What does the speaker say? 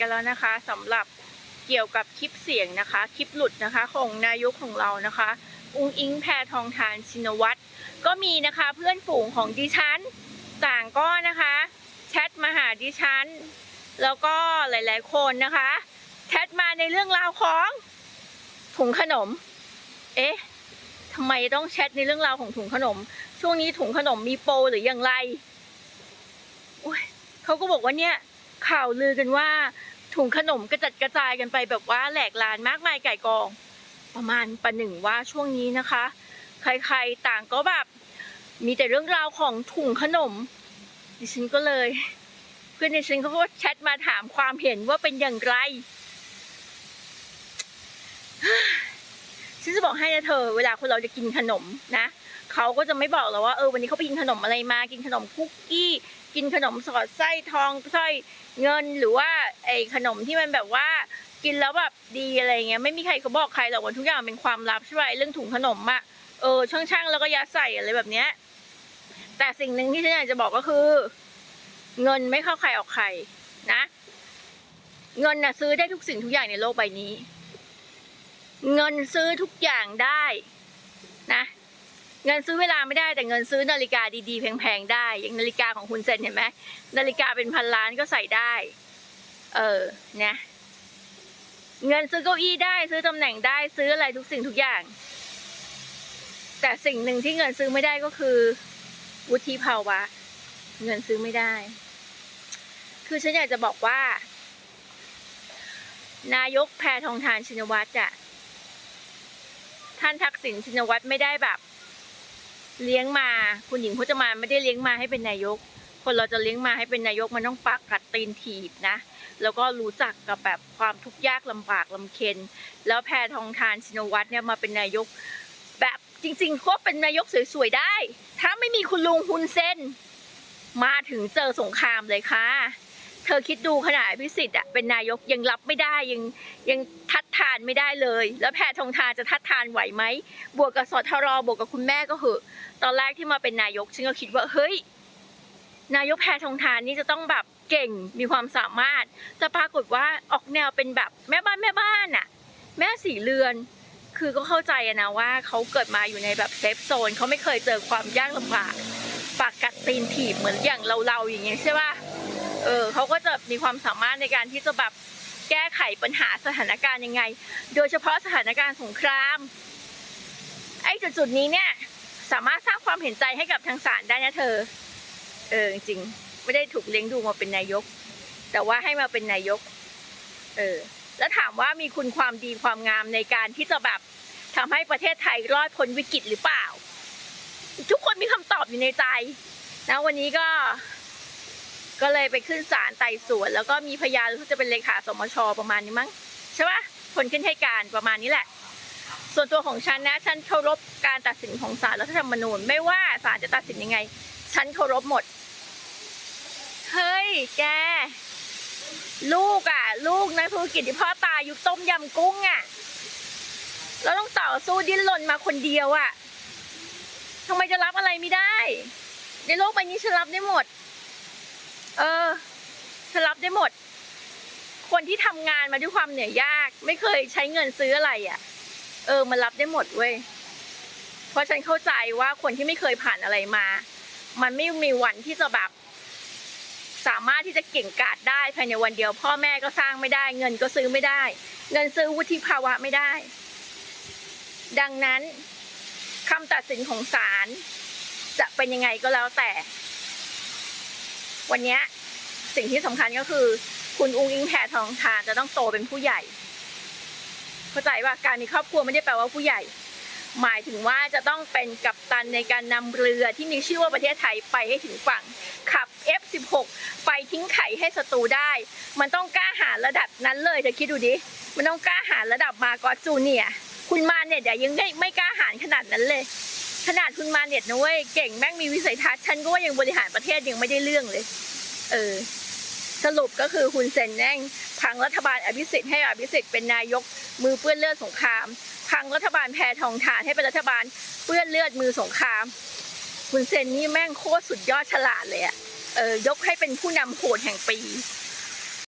กันแล้วนะคะสำหรับเกี่ยวกับคลิปเสียงนะคะ คลิปหลุดนะคะของนายกของเรานะคะ อุ้งอิงแพทองทานชินวัตรก็มีนะคะเพื่อนฝูงของดิฉันต่างก็นะคะแชทมาหาดิฉัน แล้วก็หลายๆคนนะคะแชทมาในเรื่องราวของถุงขนม เอ๊ะทำไมต้องแชทในเรื่องราวของถุงขนม ช่วงนี้ถุงขนมมีโปรหรืออย่างไรโอ้ยเขาก็บอกว่าเนี่ยข่าวลือกันว่า ถุงขนมกระจัดกระจายกันไปแบบว่าแหลกลานมากมายไก่กอง ประมาณประหนึ่งว่าช่วงนี้นะคะ ใครๆต่างก็แบบมีแต่เรื่องราวของถุงขนม ดิฉันก็เลย เพื่อนดิฉันเขาก็แชทมาถามความเห็นว่าเป็นอย่างไรฉันจะบอกให้นะเธอ เวลาคนเราจะกินขนมนะเขาก็จะไม่บอกเราว่าเออวันนี้เขาไปกินขนมอะไรมากินขนมคุกกี้ กินขนมสอดไส้ทองไส้เงินหรือว่าไอ้ขนมที่มันแบบว่ากินแล้วแบบดีอะไรเงี้ยไม่มีใครเขาบอกใครหรอกว่าทุกอย่างเป็นความลับใช่ไหมเรื่องถุงขนมอะเออช่างๆแล้วก็ยัดใส่อะไรแบบเนี้ยแต่สิ่งหนึ่งที่ฉันอยากจะบอกก็คือ เงินไม่เข้าใครออกใครนะ เงินน่ะซื้อได้ทุกสิ่งทุกอย่างในโลกใบนี้ เงินซื้อทุกอย่างได้นะ เงินซื้อเวลาไม่ได้แต่เงินซื้อนาฬิกาดีๆ แพงๆได้ อย่างนาฬิกาของคุณเซนเห็นไหมนาฬิกาเป็นพันล้านก็ใส่ได้ เออเนี่ยเงินซื้อเก้าอี้ได้ซื้อตำแหน่งได้ซื้ออะไรทุกสิ่งทุกอย่าง แต่สิ่งหนึ่งที่เงินซื้อไม่ได้ก็คือ วุฒิภาวะ เงินซื้อไม่ได้ คือฉันอยากจะบอกว่า นายกแพทองทานชินวัตรอะท่านทักษิณชินวัตรไม่ได้แบบ เลี้ยงมา คุณหญิงพจมานไม่ได้เลี้ยงมาให้เป็นนายก คนเราจะเลี้ยงมาให้เป็นนายกมันต้องปักกัดตีนถีบนะ แล้วก็รู้จักกับแบบความทุกข์ยากลำบากลำเค็ญแล้วแพทองทานชินวัตรเนี่ยมาเป็นนายก แบบจริงๆก็เป็นนายกสวยๆได้ ถ้าไม่มีคุณลุงฮุนเซนมาถึงเจอสงครามเลยค่ะ เธอคิดดูขนาดพิสิทธิ์อะเป็นนายกยังรับไม่ได้ยังยัง ทานไม่ได้เลย แล้วแพทองทานจะทัดทานไหวไหม บวกกับสทรบวกกับคุณแม่ก็เหอะ ตอนแรกที่มาเป็นนายกฉันก็คิดว่าเฮ้ย นายกแพทองทานนี่จะต้องแบบเก่งมีความสามารถ แต่ปรากฏว่าออกแนวเป็นแบบแม่บ้านแม่บ้านอะแม่สีเรือน คือก็เข้าใจนะว่าเขาเกิดมาอยู่ในแบบเซฟโซนเขาไม่เคยเจอความยากลำบากปากกัดตีนถีบเหมือนอย่างเราๆอย่างเงี้ยใช่ป่ะเออเขาก็จะมีความสามารถในการที่จะแบบ แก้ไขปัญหาสถานการณ์ยังไง โดยเฉพาะสถานการณ์สงคราม ไอ้จุดๆนี้เนี่ยสามารถสร้างความเห็นใจให้กับทางศาลได้นะเธอ เออจริงไม่ได้ถูกเลี้ยงดูมาเป็นนายก แต่ว่าให้มาเป็นนายก เออ แล้วถามว่ามีคุณความดีความงามในการที่จะแบบทำให้ประเทศไทยรอดพ้นวิกฤตหรือเปล่า ทุกคนมีคำตอบอยู่ในใจ นะวันนี้ก็ ก็เลยไปขึ้นศาลไต่สวน แล้วก็มีพยานที่จะเป็นเลขาสมชประมาณนี้มั้งใช่ปะคนขึ้นให้การประมาณนี้แหละ ส่วนตัวของฉันนะ ฉันเคารพการตัดสินของศาลรัฐธรรมนูญ ไม่ว่าศาลจะตัดสินยังไง ฉันเคารพหมด เฮ้ย แก ลูกอะ ลูกนักธุรกิจที่พ่อตายยุคต้มยำกุ้งอะเราต้องต่อสู้ดิ้นรนมาคนเดียวอะทำไมจะรับอะไรไม่ได้ ในโลกใบนี้ฉันรับได้หมด เออฉันรับได้หมด คนที่ทำงานมาด้วยความเหนื่อยยาก ไม่เคยใช้เงินซื้ออะไรอะ่ะ เออ มันรับได้หมดเว้ยเพราะฉันเข้าใจว่าคนที่ไม่เคยผ่านอะไรมา มันไม่มีวันที่จะแบบสามารถที่จะเก่งกาจได้ภายในวันเดียว พ่อแม่ก็สร้างไม่ได้ เงินก็ซื้อไม่ได้ เงินซื้อวุฒิภาวะไม่ได้ ดังนั้นคำตัดสินของศาลจะเป็นยังไงก็แล้วแต่ วันนี้สิ่งที่สำคัญก็คือ คุณอุ้งอิงแพทองทานจะต้องโตเป็นผู้ใหญ่ เข้าใจว่าการมีครอบครัวไม่ได้แปลว่าผู้ใหญ่ หมายถึงว่าจะต้องเป็นกัปตันในการนำเรือที่มีชื่อว่าประเทศไทยไปให้ถึงฝั่ง ขับ F16 ไปทิ้งไข่ให้ศัตรูได้ มันต้องกล้าหาญระดับนั้นเลยเธอคิดดูดิ มันต้องกล้าหาญระดับมากอจูเนียคุณมาเนี่ยเดี๋ยวยังไม่ไม่กล้าหาญขนาดนั้นเลย ขนาดคุณมาเน็ตนะเว้ยเก่งแม่งมีวิสัยทัศน์ฉันก็ว่ายังบริหารประเทศยังไม่ได้เรื่องเลย เออ สรุปก็คือคุณเซนแน่งพังรัฐบาลอภิสิทธิ์ให้อภิสิทธิ์เป็นนายกมือเปื้อนเลือดสงครามพังรัฐบาลแพทองทานให้เป็นรัฐบาลเปื้อนเลือดมือสงคราม คุณเซนนี่แม่งโคตรสุดยอดฉลาดเลยอะเออยกให้เป็นผู้นำโหดแห่งปี